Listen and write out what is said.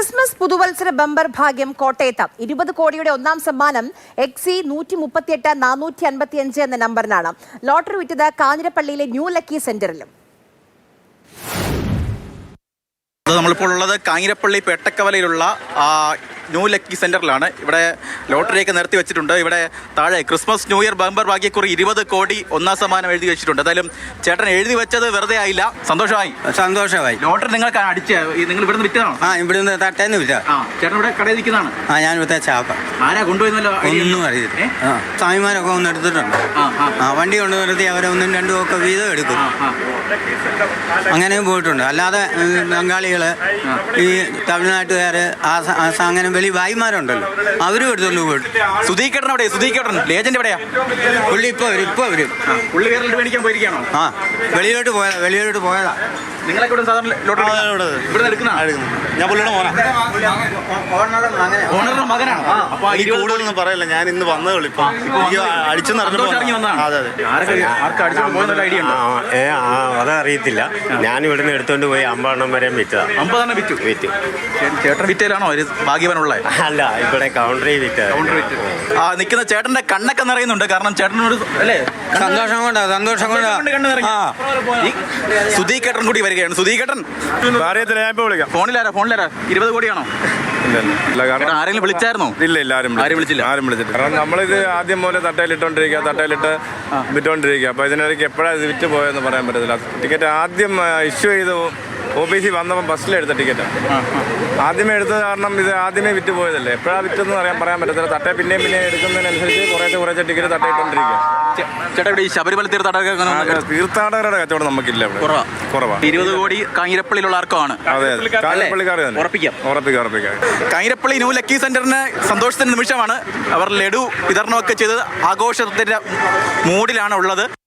Christmas പുതുവത്സര bumper ഭാഗ്യം കോട്ടയത്ത്. ഇരുപത് കോടിയുടെ ഒന്നാം സമ്മാനം എക്സി നൂറ്റി മുപ്പത്തിയെട്ട് നാനൂറ്റി അൻപത്തിയഞ്ച് എന്ന നമ്പറിനാണ്. ലോട്ടറി വിറ്റത് കാഞ്ഞിരപ്പള്ളിയിലെ ന്യൂ ലക്കി സെന്ററിലും. നമ്മളിപ്പോൾ ഉള്ളത് കാഞ്ഞിരപ്പള്ളി പേട്ടക്കവലയിലുള്ള ന്യൂ ലക്കി സെന്ററിലാണ്. ഇവിടെ ലോട്ടറിയൊക്കെ നിർത്തി വെച്ചിട്ടുണ്ട്. ഇവിടെ താഴെ ക്രിസ്മസ് ന്യൂ ഇയർ ബമ്പർ ഭാഗ്യക്കുറി ഇരുപത് കോടി ഒന്നാം സമ്മാനം എഴുതി വെച്ചിട്ടുണ്ട്. എന്തായാലും ചേട്ടൻ എഴുതി വെച്ചത് വെറുതെ ആയില്ല. സന്തോഷമായി. സന്തോഷമായി. ലോട്ടറി നിങ്ങൾക്ക് അടിച്ച് നിങ്ങൾ ഇവിടുന്ന് വിറ്റതാണോ? ആ ഇവിടുന്ന് തട്ടേന്ന് വിറ്റ. ചേട്ടൻ ഇവിടെ കടയിൽ നിൽക്കുന്നതാണ്. ആ ഞാൻ ഇവിടുത്തെ ചാപ്പ. ആരാ കൊണ്ടുപോയിരുന്നല്ലോ? ഒന്നും അറിയില്ല ആ സ്വാമിമാരൊക്കെ ഒന്ന് എടുത്തിട്ടുണ്ട്. ആ, വണ്ടി കൊണ്ട് നിർത്തി അവരെ ഒന്നും രണ്ടും ഒക്കെ വീതം എടുക്കും. അങ്ങനെയും പോയിട്ടുണ്ട്. അല്ലാതെ ബംഗാളികൾ ഈ തമിഴ്നാട്ടുകാർ ആ അങ്ങനെ വലിയ ഭായിമാരുണ്ടല്ലോ അവരും എടുത്തോണ്ട് പോയി. സുധീകേട്ടൻ അവിടെ സുധീകേട്ടൻ ലേജന്റ് എവിടെയാ? പുള്ളി ഇപ്പൊ വരും ഇപ്പൊ വരും. ആ, പുള്ളി വേറെ മേടിക്കാൻ പോയിരിക്കുകയാണോ? ആ വെളിയിലോട്ട് പോയതാ വെളിയിലോട്ട് പോയതാ. നിങ്ങളൊക്കെ ഇവിടെ സാധാരണ ലോട്ടറി ഇവിടെ. എടുക്കുന്ന? ഞാൻ പുള്ളിയുടെ മോനാ. ഓണറുടെ മകനാണ്? അപ്പൊ കൂടുതലൊന്നും പറയില്ല. ഞാൻ ഇന്ന് വന്നേ ഉള്ളൂ ഇപ്പൊ അടിച്ചെന്ന് അതറിയത്തില്ല. ഞാൻ ഇവിടുന്ന് എടുത്തോണ്ട് പോയി അമ്പതെണ്ണം വരെ വിറ്റതാ. അമ്പതെണ്ണം വിറ്റു? വിറ്റ്. ചേ- ചേട്ടൻ വിറ്റയിലാണോ ഒരു ഭാഗ്യവാനുള്ളത് അല്ല ഇവിടെ കൗണ്ടറി വിറ്റ കൗണ്ടറി വിറ്റ്. ആ നിൽക്കുന്ന ചേട്ടന്റെ കണ്ണൊക്കെ നിറയുന്നുണ്ട്. കാരണം ചേട്ടനോട് അല്ലേ? സന്തോഷം കൊണ്ടാ സന്തോഷം കൊണ്ടാ. സുധീ കേട്ടൻ കൂടി വരികയാണ്. സുധീകേട്ടൻ അറിയത്തില്ല ഞാൻ ഇപ്പൊ വിളിക്കാം. ഫോണിലാരാ? ഫോണിലാരാ? ഇരുപത് കോടിയാണോ? ഇല്ല ഇല്ല. ഇല്ല ചേട്ടാ, കാരണം ആരെങ്കിലും വിളിച്ചായിരുന്നോ? ഇല്ല ഇല്ല ആരും ആരും വിളിച്ചില്ല? ആരും വിളിച്ചില്ല കാരണം നമ്മളിത് ആദ്യം പോലെ തട്ടയിലിട്ടോണ്ടിരിക്കുക തട്ടയിലിട്ട് വിറ്റോണ്ടിരിക്കുക. അപ്പൊ ഇതിനിടയ്ക്ക് എപ്പോഴാണ് ഇത് വിറ്റ് പോയെന്ന് പറയാൻ പറ്റത്തില്ല. ടിക്കറ്റ് ആദ്യം ഇഷ്യൂ ചെയ്ത് ഒ ബി സി വന്നപ്പോൾ ബസ്സിലെടുത്ത ടിക്കറ്റാണ് ആദ്യമേ എടുത്തത് കാരണം ഇത് ആദ്യമേ വിറ്റ് പോയതല്ലേ? എപ്പോഴാണ് വിറ്റെന്ന് അറിയാൻ പറയാൻ പറ്റത്തില്ല. തട്ടേ പിന്നെയും പിന്നെയും എടുക്കുന്നതിനനുസരിച്ച് കുറേശ്ശെ കുറേശ്ശെ ടിക്കറ്റ് തട്ടയിട്ടോണ്ടിരിക്കുക ചേട്ടാ ഇവിടെ ഈ ശബരിമല തീർത്ഥാടക തീർത്ഥാടകരുടെ കച്ചവടം നമുക്കില്ല ഇവിടെ. കുറവാണ് ഇരുപത് കോടി കാഞ്ഞിരപ്പള്ളിയിലുള്ള ആർക്കാണ്? അതെ അതെ. കാഞ്ഞപ്പള്ളിക്കാർ തന്നെ. ഉറപ്പിക്കാം. ഉറപ്പിക്കാം ഉറപ്പിക്കാം. കാഞ്ഞിരപ്പള്ളി ന്യൂ ലക്കി സെന്ററിന് സന്തോഷത്തിന്റെ നിമിഷമാണ്. അവർ ലഡു വിതരണമൊക്കെ ചെയ്ത് ആഘോഷത്തിന്റെ മൂഡിലാണ് ഉള്ളത്.